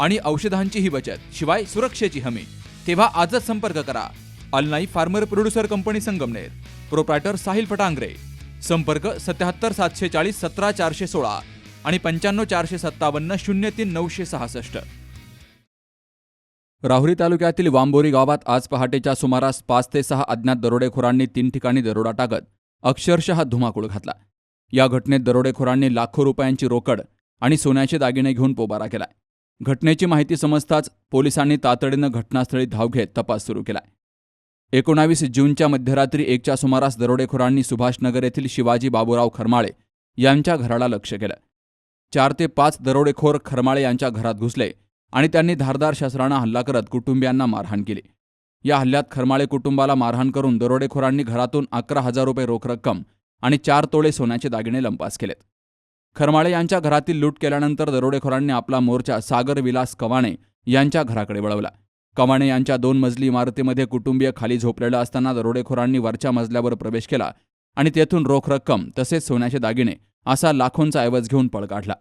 आणि औषधांचीही बचत शिवाय सुरक्षेची हमी. तेव्हा आजच संपर्क करा. अलनाई farmer producer company Sangamner. Proprietor Sahil Phatangare. संपर्क सत्याहत्तर सातशे चाळीस सतरा चारशे सोळा आणि पंच्याण्णव चारशे सत्तावन्न शून्य तीन नऊशे सहासष्ट. राहुरी तालुक्यातील वांबोरी गावात आज पहाटेच्या सुमारास पाच ते सहा अज्ञात दरोडेखोरांनी तीन ठिकाणी दरोडा टाकत अक्षरशः धुमाकूळ घातला. या घटनेत दरोडेखोरांनी लाखो रुपयांची रोकड आणि सोन्याचे दागिने घेऊन पोबारा केलाय घटनेची माहिती समजताच पोलिसांनी तातडीनं घटनास्थळी धाव घेत तपास सुरू केलाय. एकोणावीस जूनच्या मध्यरात्री एकच्या सुमारास दरोडेखोरांनी सुभाषनगर येथील शिवाजी बाबूराव खरमाळे यांच्या घराला लक्ष केलं. चार ते पाच दरोडेखोर खरमाळे यांच्या घरात घुसले आणि त्यांनी धारदार शस्त्रांना हल्ला करत कुटुंबियांना मारहाण केली. या हल्ल्यात खरमाळे कुटुंबाला मारहाण करून दरोडेखोरांनी घरातून अकरा हजार रुपये रोख रक्कम आणि चार तोळे सोन्याचे दागिने लंपास केलेत. खरमाळे यांच्या घरातील लूट केल्यानंतर दरोडेखोरांनी आपला मोर्चा सागर विलास कवाणे यांच्या घराकडे वळवला. कवाणे यांच्या दोन मजली इमारतीमध्ये कुटुंबीय खाली झोपलेलं असताना दरोडेखोरांनी वरच्या मजल्यावर प्रवेश केला आणि तेथून रोख रक्कम तसेच सोन्याचे दागिने असा लाखोंचा ऐवज घेऊन पळ काढला.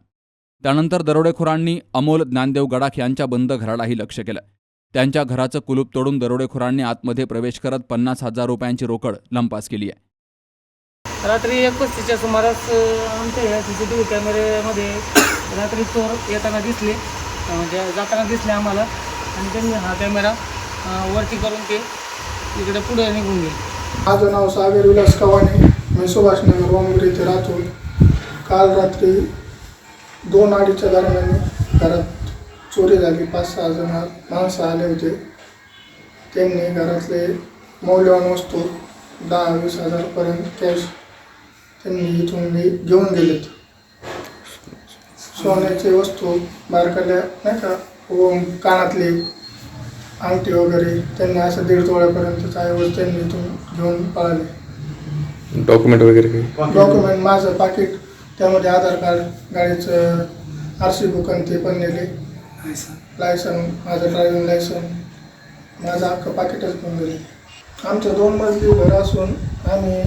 त्यानंतर दरोडेखोरांनी अमोल ज्ञानदेव गडाख यांच्या बंद घरालाही लक्ष केलं. त्यांच्या घराचं कुलूप तोडून दरोडेखोरांनी आतमध्ये प्रवेश करत पन्नास हजार रुपयांची रोकड लंपास केली आहे. रात्री एक पस्तीच्या सुमारास आमच्या ह्या सी सी टी व्ही कॅमेऱ्यामध्ये रात्री चोर येताना दिसले. म्हणजे जाताना दिसले आम्हाला. आणि त्यांनी हा कॅमेरा वरती करून ते इकडे पुढे निघून गेले. माझं नाव सागर विलास कवाने. मी सुभाषनगर वामगिरी इथे राहतो. काल रात्री दोन अडीचच्या दरम्यान घरात चोरी झाली. पाच सहा जण माणसं आले होते. त्यांनी घरातले मौल्यवान वस्तू दहा वीस हजारपर्यंत कॅश त्यांनी इथून घेऊन गेलेत. सोन्याचे वस्तू बारकाल्या नाही का व कानातले अंगठी वगैरे त्यांनी असं दीड तोळ्यापर्यंतचा ऐवज त्यांनी इथून घेऊन पळाले. डॉक्युमेंट वगैरे काही? डॉक्युमेंट माझं पाकिट त्यामध्ये आधार कार्ड गाडीचं आर सी बुक आणि ते पण नेले. लायसन माझं ड्रायव्हिंग लायसन माझं अख्खं पाकिटच घेऊन गेले. आमचं दोन मजली घर असून आम्ही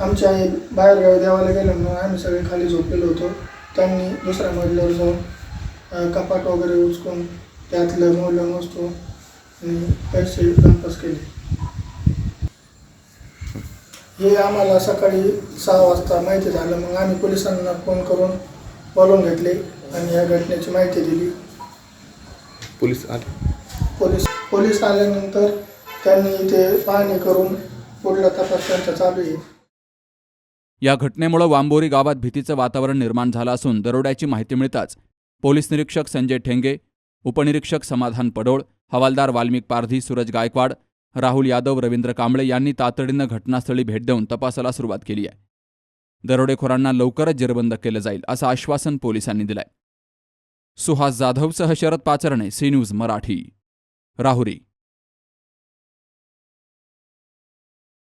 आमच्या आई बाहेरगावी देवाला गेल्यामुळं आम्ही सगळे खाली झोपलेलो होतो. त्यांनी दुसऱ्या मजल्यावर जाऊन कपाट वगैरे उचकून त्यातलं वस्तू आणि पैसे लंपास केले. हे आम्हाला सकाळी सहा वाजता माहिती झालं. मग आम्ही पोलिसांना फोन करून बोलवून घेतले आणि या घटनेची माहिती दिली. पोलीस आले? पोलीस पोलीस आल्यानंतर त्यांनी इथे पाहणी करून पुढला तपास त्यांचा चालू आहे. या घटनेमुळे वांबोरी गावात भीतीचं वातावरण निर्माण झालं असून दरोड्याची माहिती मिळताच पोलीस निरीक्षक संजय ठेंगे उपनिरीक्षक समाधान पडोळ हवालदार वाल्मिक पारधी सूरज गायकवाड राहुल यादव रवींद्र कांबळे यांनी तातडीनं घटनास्थळी भेट देऊन तपासाला सुरुवात केली आहे. दरोडेखोरांना लवकरच जेरबंद केलं जाईल असं आश्वासन पोलिसांनी दिलंय. सुहास जाधवसह शरद पाचरणे सी न्यूज मराठी. राहुरी.